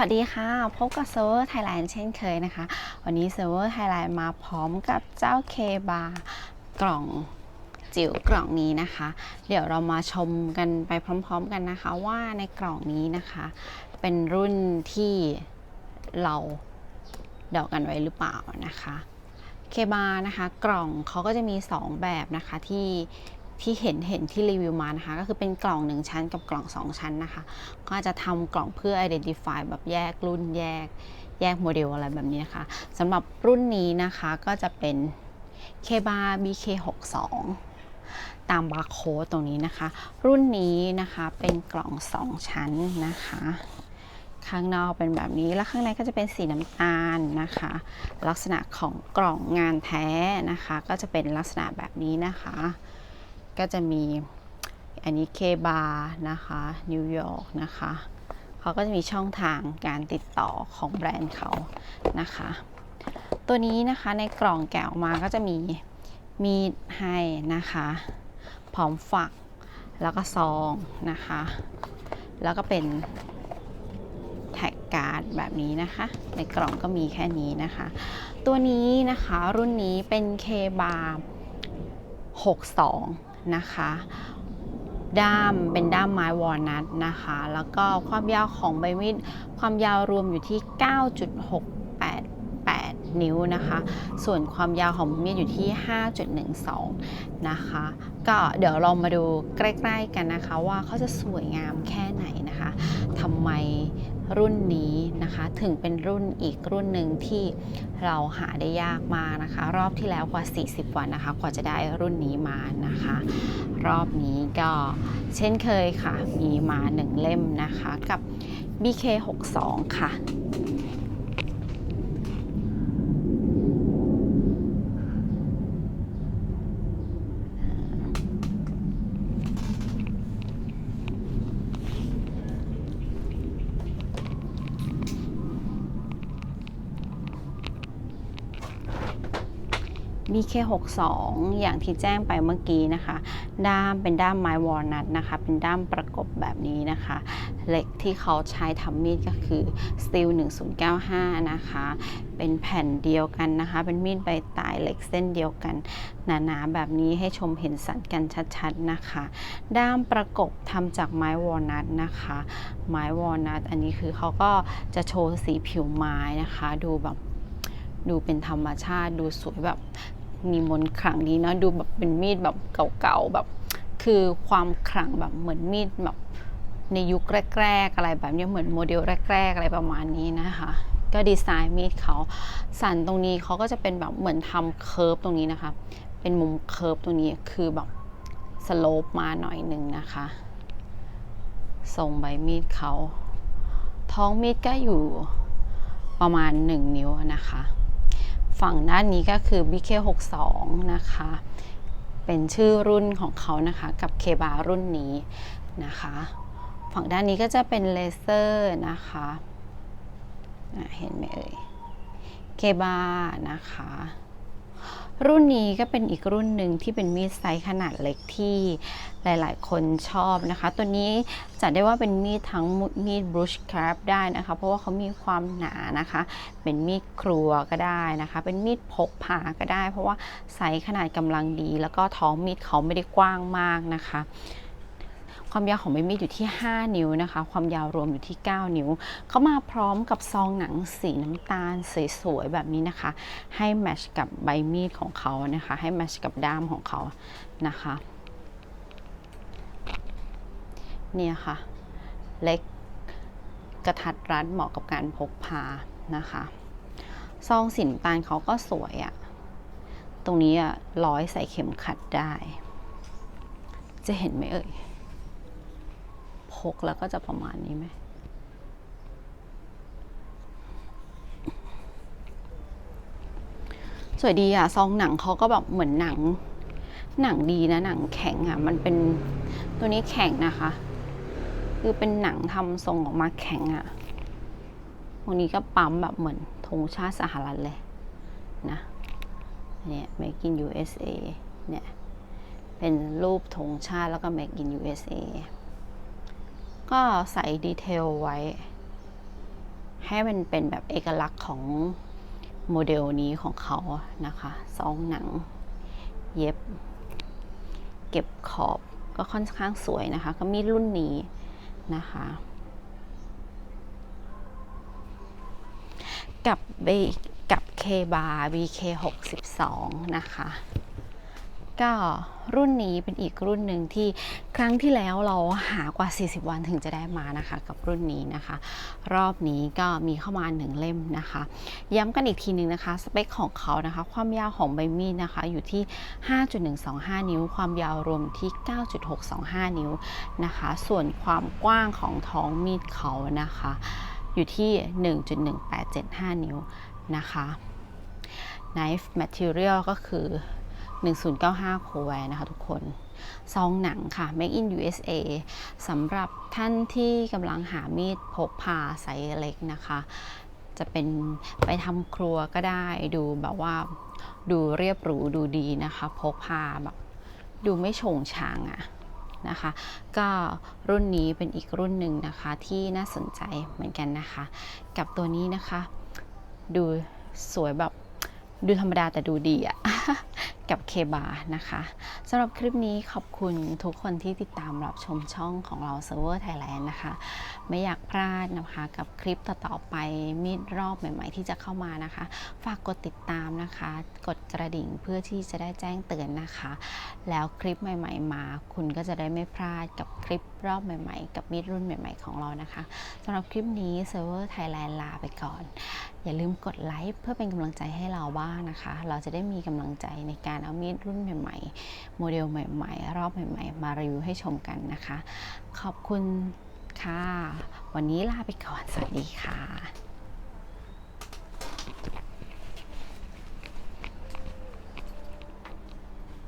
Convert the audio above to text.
วัสดีค่ะ พบกับเซิร์ฟเวอร์ไทยแลนด์เช่นเคยนะคะ วันนี้เซิร์ฟเวอร์ไทยแลนด์มาพร้อมกับเจ้าเคบากล่องจิ๋วกล่องนี้นะคะ เดี๋ยวเรามาชมกันไปพร้อม ๆ กันนะคะ ว่าในกล่องนี้นะคะ เป็นรุ่นที่เราเดากันไว้หรือเปล่านะคะเคบานะคะกล่องเขาก็จะมี 2 แบบนะคะที่ ที่เห็นเห็นที่รีวิวมานะคะ ก็คือเป็นกล่อง 1 ชั้นกับกล่อง 2 ชั้นนะคะ ก็จะทำกล่องเพื่อ identify แบบแยกรุ่นแยก แยกโมเดลอะไรแบบนี้นะคะสำหรับรุ่นนี้นะคะก็จะเป็น k b a r BK62 ตามบาร์โค้ดตรงนี้นะคะ รุ่นนี้นะคะเป็นกล่อง 2 ชั้นนะคะ ข้างนอกเป็นแบบนี้ แล้วข้างในก็จะเป็นสีน้ำตาลนะคะ ลักษณะของกล่องงานแท้นะคะ ก็จะเป็นลักษณะแบบนี้นะคะ ก็จะมีอันนี้เคบาร์นะคะนิวยอร์กนะคะเขาก็จะมีช่องทางการติดต่อของแบรนด์เขานะคะ ตัวนี้นะคะในกล่องแกะออกมาก็จะมีมีดให้นะคะพร้อมฝักแล้วก็ซองนะคะ แล้วก็เป็นแท็กการ์ดแบบนี้นะคะ ในกล่องก็มีแค่นี้นะคะ ตัวนี้นะคะรุ่นนี้เป็นเคบาร์62 นะคะ ด้ามเป็นด้ามไม้วอลนัทนะคะ แล้วก็ความยาวของใบมีดความยาวรวมอยู่ที่ นิ้วนะคะ ส่วนความยาวของมีดอยู่ที่ 5.12 นะคะ ก็เดี๋ยวเรามาดูใกล้ๆกันนะคะ ว่าเขาจะสวยงามแค่ไหนนะคะทำไมรุ่นนี้นะคะถึงเป็นรุ่นอีกรุ่นหนึ่งที่เราหาได้ยากมากนะคะ รอบที่แล้วกว่า 40 วันนะคะกว่าจะได้รุ่นนี้มานะคะ รอบนี้ก็เช่นเคยค่ะ มีมาหนึ่งเล่มนะคะกับ BK62 ค่ะ BK62 อย่างที่แจ้งไปเมื่อกี้นะคะ ด้ามเป็นด้ามไม้วอลนัทนะคะ เป็นด้ามประกบแบบนี้นะคะ เหล็กที่เขาใช้ทำมีดก็คือ Steel 1095 นะคะ เป็นแผ่นเดียวกันนะคะ เป็นมีดใบตายเหล็กเส้นเดียวกัน หนาๆแบบนี้ให้ชมเห็นสันกันชัดๆนะคะ ด้ามประกบทำจากไม้วอลนัทนะคะ ไม้วอลนัทอันนี้คือเขาก็จะโชว์สีผิวไม้นะคะ ดูแบบดูเป็นธรรมชาติดูสวยแบบ มีมนขลังดีนะดูแบบเป็นมีดแบบเก่าๆแบบ คือความขลังแบบเหมือนมีดแบบในยุคแรก ๆ อะไรแบบนี้เหมือนโมเดลแรก ๆ อะไรประมาณนี้นะคะก็ดีไซน์มีดเขาสันตรงนี้เขาก็จะเป็นแบบเหมือนทำเคิร์ฟตรงนี้นะคะ เป็นมุมเคิร์ฟตรงนี้คือแบบสโลปมาหน่อยหนึ่งนะคะทรงใบมีดเขาท้องมีดก็อยู่ประมาณ 1 นิ้วนะคะ ฝั่งด้านนี้ก็คือ BK62 นะคะ เป็นชื่อรุ่นของเขานะคะกับเคบารุ่นนี้นะคะ ฝั่งด้านนี้ก็จะเป็นเลเซอร์นะคะะเห็นไหมเอ่ยเคบานะคะ รุ่นนี้ก็เป็นอีกรุ่นหนึ่งที่เป็นมีดไซส์ขนาดเล็กที่หลายๆ คนชอบนะคะ ตัวนี้จัดได้ว่าเป็นมีดทั้งมีดบรูชคราฟได้นะคะ เพราะว่าเขามีความหนานะคะ เป็นมีดครัวก็ได้นะคะ เป็นมีดพกพาก็ได้ เพราะว่าไซส์ขนาดกำลังดี แล้วก็ท้องมีดเขาไม่ได้กว้างมากนะคะ ความยาวของใบมีดอยู่ที่ 5 นิ้วนะคะ ความยาวรวมอยู่ที่ 9 นิ้ว เขามาพร้อมกับซองหนังสีน้ำตาลสวยๆแบบนี้นะคะ ให้แมทชกับใบมีดของเขานะคะ ให้แมทชกับด้ามของเขานะคะเนี่ยค่ะ เล็กกระทัดรัดเหมาะกับการพกพานะคะซองสีน้ำตาลเขาก็สวยอะตรงนี้อะร้อยใส่เข็มขัดได้ จะเห็นไหมเอ่ย กแล้วก็จะประมาณนี้ไหมสวยดีอะซองหนังเขาก็แบบเหมือนหนัง หนังดีนะหนังแข็งอะมันเป็นตัวนี้แข็งนะคะ คือเป็นหนังทำทรงออกมาแข็งอะตรงนี้ก็ปั๊มแบบเหมือนธงชาติสหรัฐเลยนะเนี่ย Make in USA เนี่ย เป็นรูปธงชาติแล้วก็ Make in USA ก็ใส่ดีเทลไว้ ให้มันเป็นแบบเอกลักษณ์ของโมเดลนี้ของเขานะคะซองหนัง เย็บ เก็บขอบก็ค่อนข้างสวยนะคะ ก็มีรุ่นนี้นะคะกับ B กับ K bar BK 62 นะคะ ก็รุ่นนี้เป็นอีกรุ่นหนึ่งที่ครั้งที่แล้วเราหากว่า 40 วันถึงจะได้มานะคะ กับรุ่นนี้นะคะ รอบนี้ก็มีเข้ามาหนึ่งเล่มนะคะ ย้ำกันอีกทีหนึ่งนะคะ สเปคของเขานะคะ ความยาวของใบมีดนะคะ อยู่ที่ 5.125 นิ้ว ความยาวรวมที่ 9.625 นิ้วนะคะ ส่วนความกว้างของท้องมีดเขานะคะ อยู่ที่ 1.1875 นิ้วนะคะ knife material ก็คือ 1095โคแวร์นะคะทุกคน ซองหนังค่ะ Make in USA สำหรับท่านที่กำลังหามีดพกพาไซส์เล็กนะคะ จะเป็นไปทำครัวก็ได้ดูแบบว่าดูเรียบหรูดูดีนะคะ พกพาแบบดูไม่โฉงฉางอะนะคะก็รุ่นนี้เป็นอีกรุ่นหนึ่งนะคะที่น่าสนใจเหมือนกันนะคะ กับตัวนี้นะคะ ดูสวยแบบดูธรรมดาแต่ดูดีอะกับเคบานะคะสำหรับคลิปนี้ขอบคุณทุกคนที่ติดตามรับชมช่องของเรา Server Thailand นะคะ ไม่อยากพลาดนะคะกับคลิปต่อๆไปมีดรอบใหม่ ๆ ที่จะเข้ามานะคะ ฝากกดติดตามนะคะ กดกระดิ่งเพื่อที่จะได้แจ้งเตือนนะคะ แล้วคลิปใหม่ ๆ มา คุณก็จะได้ไม่พลาดกับคลิปรอบใหม่ ๆ กับมีดรุ่นใหม่ ๆ ของเรานะคะสำหรับคลิปนี้ Server Thailand ลาไปก่อน อย่าลืมกดไลค์เพื่อเป็นกำลังใจให้เราบ้างนะคะ เราจะได้มีกำลังใจในการการเอามีดรุ่นใหม่ๆ โมเดลใหม่ ๆ รอบใหม่ ๆ มารีวิวให้ชมกันนะคะ ขอบคุณค่ะ วันนี้ลาไปก่อน สวัสดีค่ะ